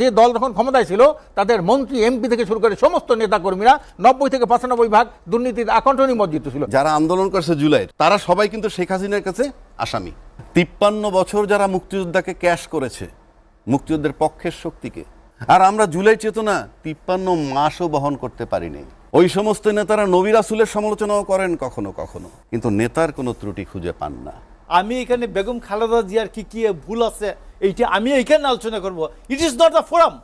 যে দল যখন ক্ষমতায় ছিল, তাদের মন্ত্রী, এমপি থেকে শুরু করে সমস্ত নেতাকর্মীরা নব্বই থেকে পঁচানব্বই ভাগ দুর্নীতির আকণ্ঠ নিমজ্জিত ছিল। যারা আন্দোলন করেছে জুলাইয়ের তারা সবাই কিন্তু শেখ হাসিনার কাছে আসামি। তিপ্পান্ন বছর যারা মুক্তিযোদ্ধাকে ক্যাশ করেছে, মুক্তিযুদ্ধের পক্ষের শক্তিকে। আর আমরা জুলাই চেতনা তিপ্পান্ন মাসও বহন করতে পারিনি। ওই সমস্ত নেতারা নবী রাসুলের সমালোচনাও করেন কখনো কখনো, কিন্তু নেতার কোনো ত্রুটি খুঁজে পান না। আমি এখানে বেগম খালেদা জিয়ার কি কি ভুল আছে, এইটা আমি এইখানে আলোচনা করব। It is not the forum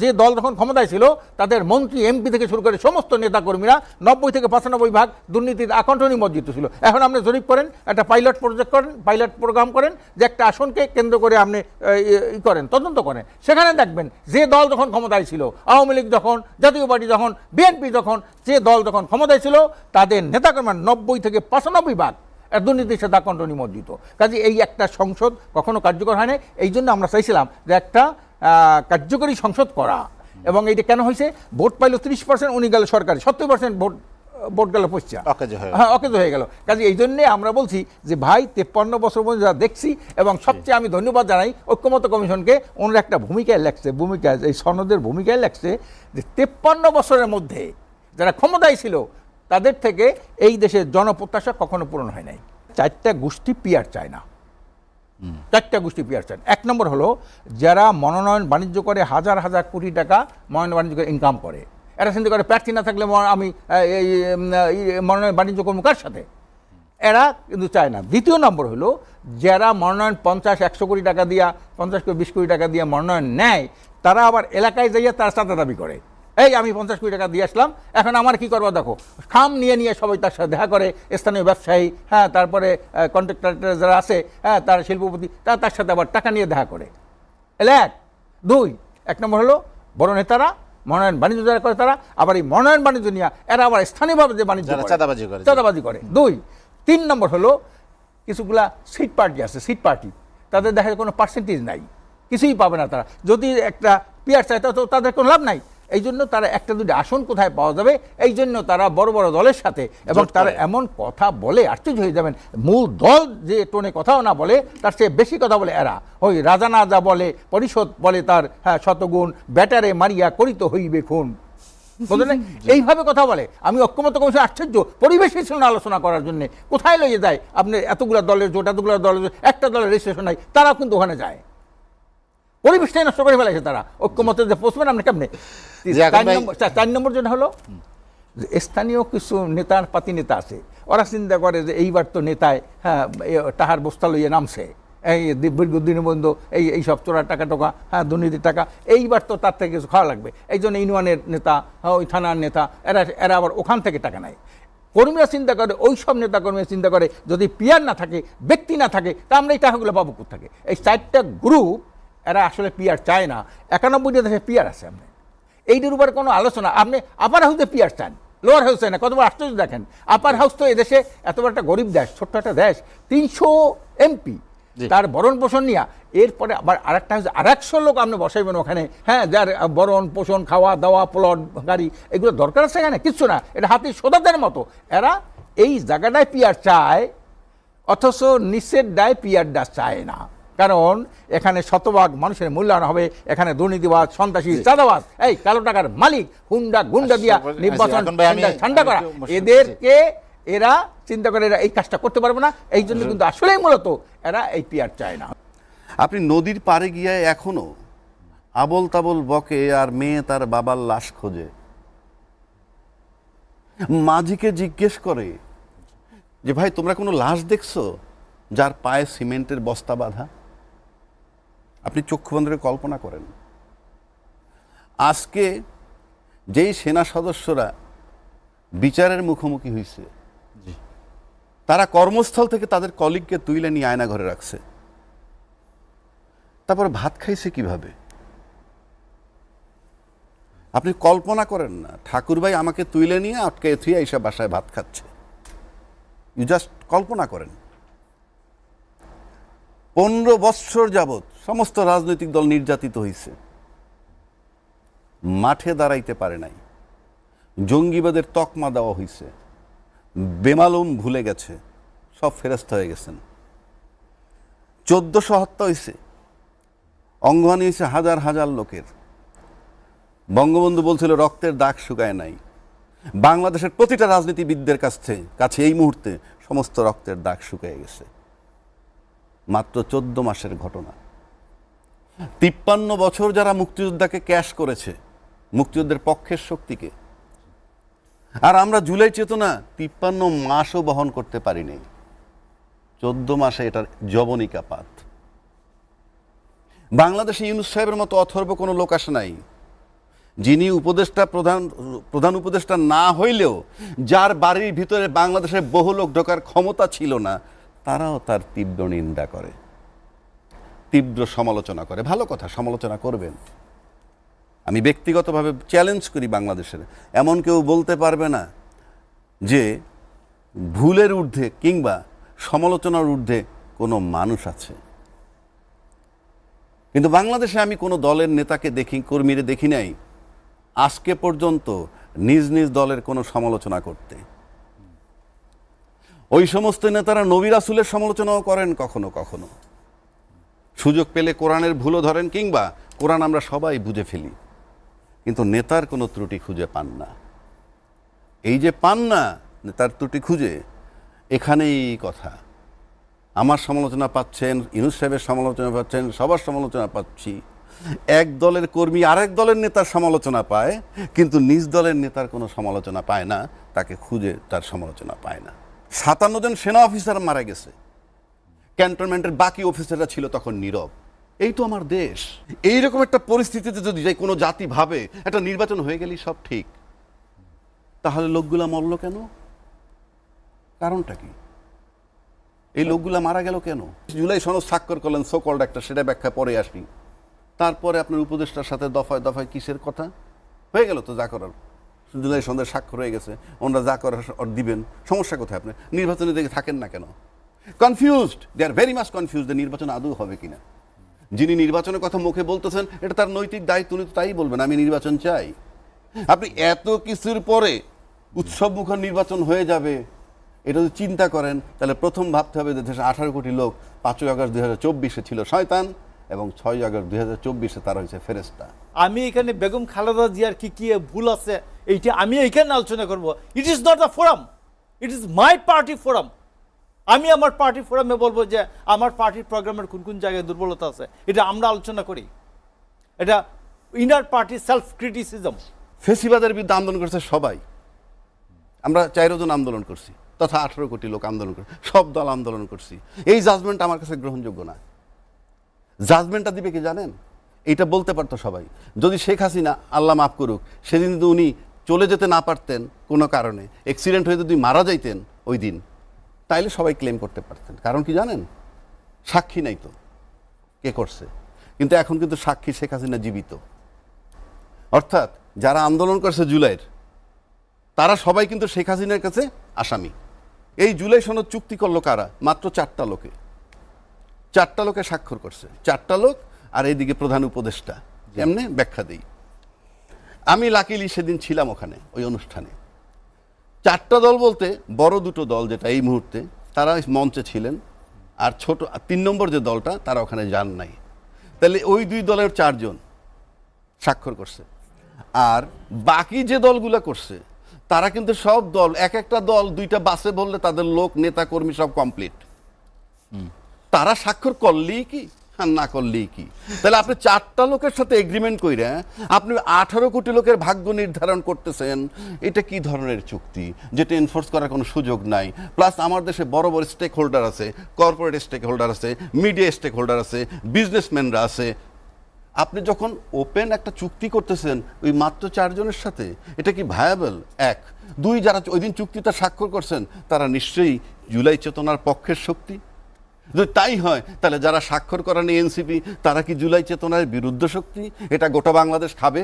যে দল যখন ক্ষমতায় ছিল, তাদের মন্ত্রী, এমপি থেকে শুরু করে সমস্ত নেতাকর্মীরা নব্বই থেকে পঁচানব্বই ভাগ দুর্নীতির আকণ্ঠ নিমজ্জিত ছিল। এখন আপনি জরিপ করেন, একটা পাইলট প্রজেক্ট করেন পাইলট প্রোগ্রাম করেন, যে একটা আসনকে কেন্দ্র করে আপনি ই- করেন, তদন্ত করেন। সেখানে দেখবেন যে দল যখন ক্ষমতায় ছিল, আওয়ামী লীগ যখন, জাতীয় পার্টি যখন, বিএনপি যখন, যে দল যখন ক্ষমতায় ছিল, তাদের নেতাকর্মী নব্বই থেকে পঁচানব্বই ভাগ দুর্নীতির সাথে আকণ্ঠ নিমজ্জিত কাজে এই একটা সংসদ কখনো কার্যকর হয় না এই জন্য আমরা চাইছিলাম যে একটা কার্যকরী সংসদ করা। এবং এইটা কেন হয়েছে? ভোট পাইল ত্রিশ পার্সেন্ট উনি গেল সরকারি। সত্তর পার্সেন্ট ভোট ভোট গেল পশ্চিমা। হ্যাঁ অকেজ হয়ে গেল। কাজে এই জন্যে আমরা বলছি যে ভাই তেপ্পান্ন বছর পর্যন্ত যা দেখছি এবং সবচেয়ে আমি ধন্যবাদ জানাই ঐক্যমত কমিশনকে। ওনার একটা ভূমিকায় লেখছে ভূমিকা এই সনদের ভূমিকায় লেখছে যে তেপ্পান্ন বছরের মধ্যে যারা ক্ষমতায় ছিল তাদের থেকে এই দেশের জনপ্রত্যাশা কখনো পূরণ হয় নাই। চারটা গোষ্ঠী পিয়ার চায় না। চারটা গোষ্ঠী পিয়ার চান এক নম্বর হলো, যারা মনোনয়ন বাণিজ্য করে হাজার হাজার কোটি টাকা মনোনয়ন বাণিজ্য করে ইনকাম করে। এরা চিন্তা করে প্রার্থী না থাকলে আমি মনোনয়ন বাণিজ্য করব কার সাথে? এরা কিন্তু চায় না। দ্বিতীয় নম্বর হলো, যারা মনোনয়ন পঞ্চাশ, একশো কোটি টাকা দিয়া, পঞ্চাশ কোটি বিশ কোটি টাকা দিয়ে মনোনয়ন নেয়, তারা আবার এলাকায় যাইয়া তারা চাঁদা দাবি করে। এই আমি পঞ্চাশ কোটি টাকা দিয়ে আসলাম এখন আমার কি করব দেখো খাম নিয়ে নিয়ে সবাই তার সাথে দেখা করে স্থানীয় ব্যবসায়ী হ্যাঁ তারপরে কন্ট্রাক্টর যারা আছে হ্যাঁ তার শিল্পপতি তারা তার সাথে আবার টাকা নিয়ে দেখা করে। এলে এক। দুই এক নম্বর হলো বড় নেতারা মনোনয়ন বাণিজ্য যারা করে তারা আবার এই মনোনয়ন বাণিজ্য নিয়ে এরা আবার স্থানীয়ভাবে যে বাণিজ্য চাঁদাবাজি করে। চাঁদাবাজি করে। দুই তিন নম্বর হলো কিছুগুলা সিট পার্টি আছে সিট পার্টি তাদের দেখা যায় কোনো পার্সেন্টেজ নাই কিছুই পাবে না তারা। যদি একটা পিয়ার চায় তো তাদের কোনো লাভ নাই। এই জন্য তারা একটা দুটি আসন কোথায় পাওয়া যাবে এই জন্য তারা বড় বড় দলের সাথে এবং তারা এমন কথা বলে আশ্চর্য হয়ে যাবেন। মূল দল যে টোনে কথাও না বলে তার চেয়ে বেশি কথা বলে এরা। ওই রাজা যা বলে পরিষদ বলে তার হ্যাঁ শতগুণ ব্যাটারে মারিয়া করিত হইবে খুন। এইভাবে কথা বলে। আমি ঐক্যমত কমিশন আশ্চর্য পরিবেশের সঙ্গে আলোচনা করার জন্য। কোথায় লইয়ে যায়? আপনি এতগুলা দলের জোট এতগুলা দলের একটা দলের রেজিস্ট্রেশন নাই তারা কিন্তু ওখানে যায়। পরিবেশটাই নষ্ট করে ফেলেছে তারা। ঐক্যমতের যে পৌঁছবেন আপনি কেমনে? চার নম্বর যেটা হলো যে স্থানীয় কিছু নেতার পাতি নেতা আছে। ওরা চিন্তা করে যে এইবার তো নেতায় হ্যাঁ তাহার বস্তা লইয়ে নামছে। এই দিনবন্ধু এই এই সব চোরার টাকা টাকা হ্যাঁ দুর্নীতির টাকা এইবার তো তার থেকে কিছু খাওয়া লাগবে। এই জন্য ইউনিয়নের নেতা হ্যাঁ ওই থানার নেতা এরা এরা আবার ওখান থেকে টাকা নেয়। কর্মীরা চিন্তা করে ওই সব নেতা কর্মীরা চিন্তা করে যদি পিয়ার না থাকে ব্যক্তি না থাকে তা আমরা এই টাকাগুলো পাবো থাকে এই চারটা গ্রুপ এরা আসলে পিয়ার চায় না। একানব্বইটা দেশে পিয়ার আছে আপনি। এইটার উপরে কোনো আলোচনা আপনি আপার হাউসে পিয়ার চান লোয়ার হাউস হাউসে না কতবার আশ্চর্য দেখেন। আপার হাউস তো এদেশে এত বড় একটা গরিব দেশ ছোট্ট একটা দেশ তিনশো এমপি। তার বরণ পোষণ নিয়ে এরপরে আবার আরেকটা হচ্ছে আর একশো লোক আপনি বসাইবেন ওখানে। হ্যাঁ যার বরণ পোষণ খাওয়া দাওয়া প্লট গাড়ি এগুলো দরকার আছে এখানে? কিচ্ছু না। এটা হাতি সোদাদের মতো। এরা এই জায়গাটায় পিয়ার চায় অথচ নিচের ডায় পিয়ারটা চায় না। কারণ এখানে শতভাগ মানুষের মূল্যায়ন হবে। এখানে দুর্নীতিবাদ সন্ত্রাসী চাঁদাবাদ এই কালো টাকার মালিক হুন্ডা গুন্ডা দিয়া আচ্ছা, নির্বাচন আমি- ঠান্ডা- করা। এদেরকে এরা চিন্তা করে এরা এই কাজটা করতে পারবে না। এই জন্য কিন্তু আসলেই মূলত এরা এই পিয়ার চায় না। আপনি নদীর পাড়ে গিয়ে এখনও আবল তাবল বকে আর মেয়ে তার বাবার লাশ খোঁজে। মাঝিকে জিজ্ঞেস করে যে ভাই তোমরা কোনো লাশ দেখছ? যার পায়ে সিমেন্টের বস্তা বাঁধা? আপনি চক্ষু বন্ধ করে কল্পনা করেন। আজকে যেই সেনা সদস্যরা বিচারের মুখোমুখি হয়েছে তারা কর্মস্থল থেকে তাদের কলিগকে তুইলে নিয়ে আয়না ঘরে রাখছে। তারপর ভাত খাইছে কীভাবে? আপনি কল্পনা করেন না ঠাকুরভাই আমাকে তুইলে নিয়ে আটকে থুয়ে এইসব বাসায় ভাত খাচ্ছে। ইউ জাস্ট কল্পনা করেন। পনেরো বৎসর যাবৎ সমস্ত রাজনৈতিক দল নির্যাতিত হয়েছে। মাঠে দাঁড়াইতে পারে নাই। জঙ্গিবাদের তকমা দেওয়া হয়েছে। বেমালুম ভুলে গেছে। সব ফেরস্ত হয়ে গেছেন। চোদ্দশো হত্যা হয়েছে। অঙ্গহানি হয়েছে হাজার হাজার লোকের। বঙ্গবন্ধু বলছিল, রক্তের দাগ শুকায় নাই। বাংলাদেশের প্রতিটা রাজনীতিবিদদের কাছে কাছে এই মুহূর্তে সমস্ত রক্তের দাগ শুকিয়ে গেছে। মাত্র চোদ্দ মাসের ঘটনা। তিপ্পান্ন বছর যারা মুক্তিযোদ্ধাকে ক্যাশ করেছে, মুক্তিযুদ্ধের পক্ষের শক্তিকে। আর আমরা জুলাই চেতনা তিপ্পান্ন মাসও বহন করতে পারিনি। চোদ্দ মাসে এটার জবনিকা পাত। বাংলাদেশে ইউনুস সাহেবের মতো অথর্ব কোনো লোক আসে নাই। যিনি উপদেষ্টা, প্রধান প্রধান উপদেষ্টা না হইলেও যার বাড়ির ভিতরে বাংলাদেশের বহু লোক ঢোকার ক্ষমতা ছিল না তারাও তার তীব্র নিন্দা করে, তীব্র সমালোচনা করে। ভালো কথা, সমালোচনা করবেন। আমি ব্যক্তিগতভাবে চ্যালেঞ্জ করি বাংলাদেশের। এমন কেউ বলতে পারবে না যে ভুলের ঊর্ধ্বে কিংবা সমালোচনার ঊর্ধ্বে কোনো মানুষ আছে। কিন্তু বাংলাদেশে আমি কোনো দলের নেতাকে দেখি, কর্মীরে দেখি নাই। আজকে পর্যন্ত নিজ নিজ দলের কোনো সমালোচনা করতে। ওই সমস্ত নেতারা নবী রাসুলের সমালোচনাও করেন কখনো কখনো। সুযোগ পেলে কোরআনের ভুলও ধরেন কিংবা কোরআন আমরা সবাই বুঝে ফেলি। কিন্তু নেতার কোনো ত্রুটি খুঁজে পান না। এই যে পান না, নেতার ত্রুটি খুঁজে, এখানেই কথা। আমার সমালোচনা পাচ্ছেন, ইনুস সাহেবের সমালোচনা পাচ্ছেন, সবার সমালোচনা পাচ্ছি। এক দলের কর্মী আরেক দলের নেতার সমালোচনা পায়, কিন্তু নিজ দলের নেতার কোনো সমালোচনা পায় না, তাকে খুঁজে তার সমালোচনা পায় না। সাতান্ন জন সেনা অফিসার মারা গেছে। ক্যান্টনমেন্টের বাকি অফিসাররা ছিল তখন নীরব। এই তো আমার দেশ। এইরকম একটা পরিস্থিতিতে যদি যাই কোনো জাতি ভাবে একটা নির্বাচন হয়ে গেলেই সব ঠিক, তাহলে লোকগুলা মরল কেন? কারণটা কি? এই লোকগুলা মারা গেল কেন? জুলাই সনদ স্বাক্ষর করলেন সোকল্ড একটা সেটা ব্যাখ্যা পরে আসি। তারপরে আপনার উপদেষ্টার সাথে দফায় দফায় কিসের কথা? হয়ে গেল তো যা করার। জুলাই সন্ধ্যে স্বাক্ষর হয়ে গেছে, ওনারা যা করার দিবেন। সমস্যা কোথায় আপনি নির্বাচনে দেখে থাকেন না কেন? Confused they are very much confuse যে নির্বাচন আদৌ হবে কিনা। যিনি নির্বাচনের কথা মুখে বলতেছেন, এটা তার নৈতিক দায়িত্ব, উনি তাই বলবেন, আমি নির্বাচন চাই। আপনি এত কিছুর পরে উৎসব মুখর নির্বাচন হয়ে যাবে, এটা যদি চিন্তা করেন, তাহলে প্রথম ভাবতে হবে যে দেশের আঠারো কোটি লোক, পাঁচই আগস্ট দুই হাজার চব্বিশে ছিল শয়তান, এবং ছয় আগস্ট দুই হাজার চব্বিশে তারা হয়েছে ফেরেস্তা আমি এখানে বেগম খালেদা জিয়ার কি কি ভুল আছে এইটা আমি এইখানে আলোচনা করব। It is not the forum it is my party forum আমি আমার পার্টি ফোরামে বলব যে, আমার পার্টির প্রোগ্রামের কোন কোন জায়গায় দুর্বলতা আছে, এটা আমরা আলোচনা করি। এটা ইনার পার্টি সেলফ ক্রিটিসিজম ফেসিবাদের বিরুদ্ধে আন্দোলন করছে সবাই। আমরা চাইরোজন আন্দোলন করছি, তথা আঠারো কোটি লোক আন্দোলন করছি সব দল আন্দোলন করছি। এই জাজমেন্ট আমার কাছে গ্রহণযোগ্য না। জাজমেন্টটা দিবে কি জানেন? এটা বলতে পারতো সবাই। যদি শেখ হাসিনা, আল্লাহ মাফ করুক, সেদিন যদি উনি চলে যেতে না পারতেন কোনো কারণে অ্যাক্সিডেন্ট হয়ে যদি মারা যাইতেন ওই দিন তাইলে সবাই ক্লেম করতে পারতেন। কারণ কি জানেন? সাক্ষী নাই তো। কে করছে? কিন্তু এখন কিন্তু সাক্ষী শেখ হাসিনা জীবিত। অর্থাৎ যারা আন্দোলন করছে জুলাইয়ের তারা সবাই কিন্তু শেখ হাসিনার কাছে আসামি। এই জুলাই সনদ চুক্তি করল কারা? মাত্র চারটা লোকে। চারটা লোকে স্বাক্ষর করছে। চারটা লোক আর এইদিকে প্রধান উপদেষ্টা। কেমনে ব্যাখ্যা দিই। আমি লাকিলি সেদিন ছিলাম ওখানে ওই অনুষ্ঠানে। চারটা দল বলতে বড় দুটো দল যেটা এই মুহূর্তে তারা মঞ্চে ছিলেন আর ছোট তিন নম্বর যে দলটা তারা ওখানে যান নাই। তাহলে ওই দুই দলের চারজন স্বাক্ষর করছে। আর বাকি যে দলগুলো করছে তারা কিন্তু সব দল এক একটা দল দুইটা বাসে বললে তাদের লোক নেতা কর্মী সব কমপ্লিট তারা স্বাক্ষর করলেই কি? না করলেই কি? তাহলে আপনি চারটা লোকের সাথে এগ্রিমেন্ট কইরা আপনি আঠারো কোটি লোকের ভাগ্য নির্ধারণ করতেছেন, এটা কি ধরনের চুক্তি? যেটা এনফোর্স করার কোনো সুযোগ নাই। প্লাস আমার দেশে বড় বড় স্টেক হোল্ডার আছে কর্পোরেট স্টেক হোল্ডার আছে মিডিয়া স্টেক হোল্ডার আছে বিজনেসম্যানরা আছে। আপনি যখন ওপেন একটা চুক্তি করতেছেন ওই মাত্র চারজনের সাথে, এটা কি ভায়াবল এক। দুই, যারা ওই দিন চুক্তিটা স্বাক্ষর করছেন, তারা নিশ্চয়ই জুলাই চেতনার পক্ষের শক্তি। যদি তাই হয়, তাহলে যারা স্বাক্ষর করেন এনসিপি, তারা কি জুলাই চেতনার বিরুদ্ধ শক্তি? এটা গোটা বাংলাদেশ খাবে?